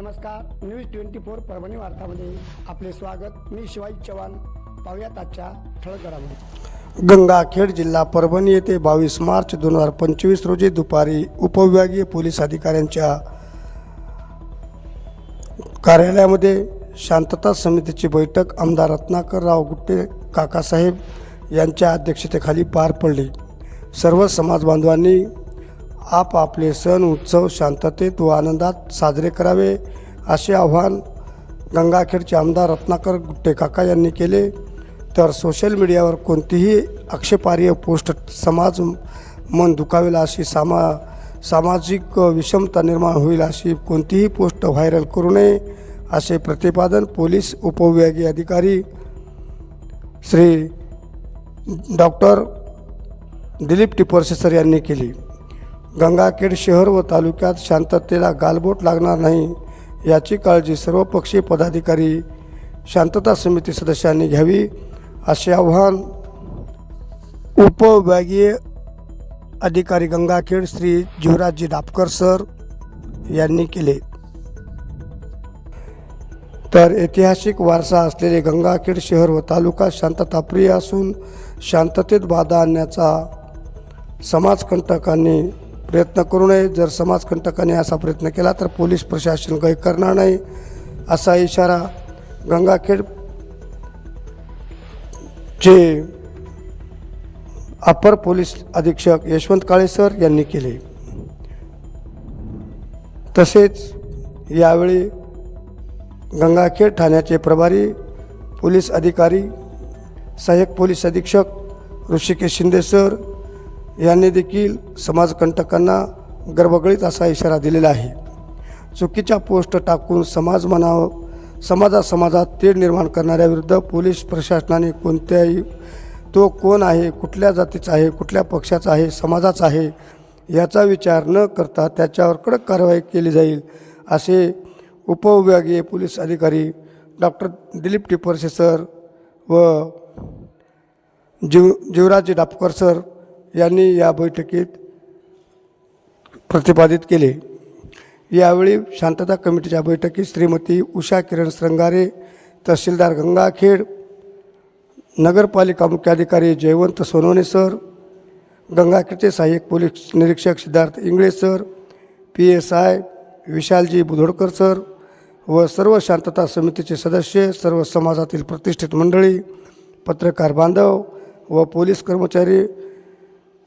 नमस्कार. News twenty four Parbhani वार्तामध्ये आपले स्वागत. मी शिवाजी चव्हाण. पाहुयात आजच्या ठळक घडामोडी गंगाखेड जिल्हा परभणी येथे बावीस मार्च दोन हजार पंचवीस रोजी दुपारी उपविभागीय पोलीस अधिकाऱ्यांच्या कार्यालयामध्ये शांतता समितीची बैठक आमदार रत्नाकर राव गुट्टे काकासाहेब यांच्या अध्यक्षतेखाली पार पडली. सर्व समाज आप आपापले सण उत्सव शांततेत व आनंदात साजरे करावे असे आव्हान गंगाखेडचे आमदार रत्नाकर गुट्टे काका यांनी केले. तर सोशल मीडियावर कोणतीही आक्षेपार्ह पोस्ट समाज मन दुखावेल अशी सामा सामाजिक विषमता निर्माण होईल अशी कोणतीही पोस्ट व्हायरल करू नये असे प्रतिपादन पोलीस उपविभागीय अधिकारी श्री डॉक्टर दिलीप टिपरसे सर यांनी केली. गंगाखेड शहर व तालुक्यात शांततेला गालबोट लागणार नाही याची काळजी सर्वपक्षीय पदाधिकारी शांतता समिती सदस्यांनी घ्यावी असे आव्हान उपविभागीय अधिकारी गंगाखेड श्री जीवराजजी डापकर सर यांनी केले. तर ऐतिहासिक वारसा असलेले गंगाखेड शहर व तालुका शांतताप्रिय असून शांततेत बाधा आणण्याचा समाजकंटकांनी प्रयत्न करू नये. जर समाजकंटकाने असा प्रयत्न केला तर पोलीस प्रशासन काही करणार नाही असा इशारा गंगाखेड चे अपर पोलीस अधीक्षक यशवंत काळे सर यांनी केले. तसेच यावेळी गंगाखेड ठाण्याचे प्रभारी पोलीस अधिकारी सहाय्यक पोलीस अधीक्षक ऋषिकेश शिंदे सर यांनी देखील समाजकंटकांना गर्भगळीत असा इशारा दिलेला आहे. चुकीच्या पोस्ट टाकून समाज मनाव समाजा समाजात तेढ निर्माण करणाऱ्याविरुद्ध पोलीस प्रशासनाने कोणत्याही तो कोण आहे कुठल्या जातीचा आहे कुठल्या पक्षाचा आहे समाजाचा आहे याचा विचार न करता त्याच्यावर कडक कारवाई केली जाईल असे उपविभागीय पोलीस अधिकारी डॉक्टर दिलीप टिपरसे सर व जीव जीवराज डापकर सर यांनी या बैठकीत प्रतिपादित केले. यावेळी शांतता कमिटीच्या बैठकीत श्रीमती उषा किरण श्रंगारे तहसीलदार गंगाखेड नगरपालिका मुख्याधिकारी जयवंत सोनवणे सर गंगाखेडचे सहाय्यक पोलीस निरीक्षक Siddharth Ingale sir P S I Vishalji Budhodkar sir व सर्व शांतता समितीचे सदस्य सर्व समाजातील प्रतिष्ठित मंडळी पत्रकार बांधव व पोलीस कर्मचारी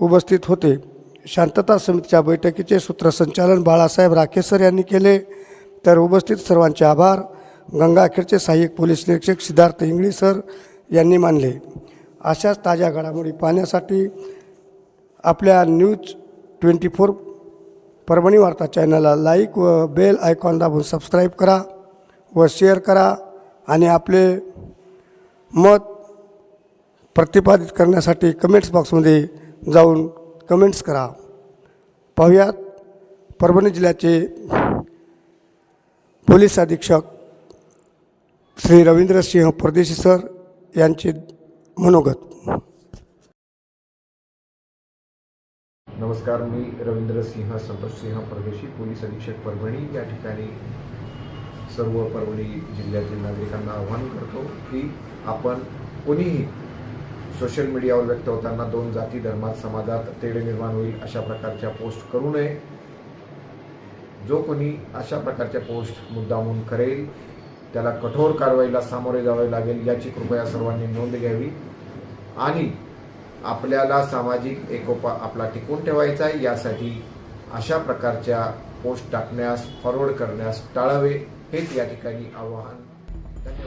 उपस्थित होते. शांतता समितीच्या बैठकीचे सूत्रसंचालन बाळासाहेब राखेसर यांनी केले. तर उपस्थित सर्वांचे आभार. गंगाखेडचे सहाय्यक पोलीस निरीक्षक सिद्धार्थ इंगळे सर यांनी मानले. अशाच ताज्या घडामोडी पाहण्यासाठी आपल्या न्यूज ट्वेंटी फोर परभणी वार्ता चॅनलला लाईक व बेल आयकॉन दाबून सबस्क्राईब करा व शेअर करा आणि आपले मत प्रतिपादित करण्यासाठी कमेंट्स बॉक्समध्ये जाऊन कमेंट्स करा. पाहुयात परभणी जिल्ह्याचे पोलीस अधीक्षक श्री रवींद्रसिंह परदेशी सर यांचे मनोगत. नमस्कार मी रवींद्र सिंह संतोष सिंह परदेशी पोलीस अधीक्षक परभणी. या ठिकाणी सर्व परभणी जिल्ह्यातील नागरिकांना आवाहन करतो की आपण कोणीही सोशल मीडियावर व्यक्त होताना दोन जाती धर्मात समाजात तेढ निर्माण होईल अशा प्रकारच्या पोस्ट करू नये. जो कोणी अशा प्रकारच्या पोस्ट मुद्दामून करेल त्याला कठोर कारवाईला सामोरे जावे लागेल याची कृपया सर्वांनी नोंद घ्यावी. आणि आपल्याला सामाजिक एकोपा आपला टिकून ठेवायचा आहे यासाठी अशा प्रकारच्या पोस्ट टाकण्यास फॉरवर्ड करण्यास टाळावे हेच या ठिकाणी आवाहन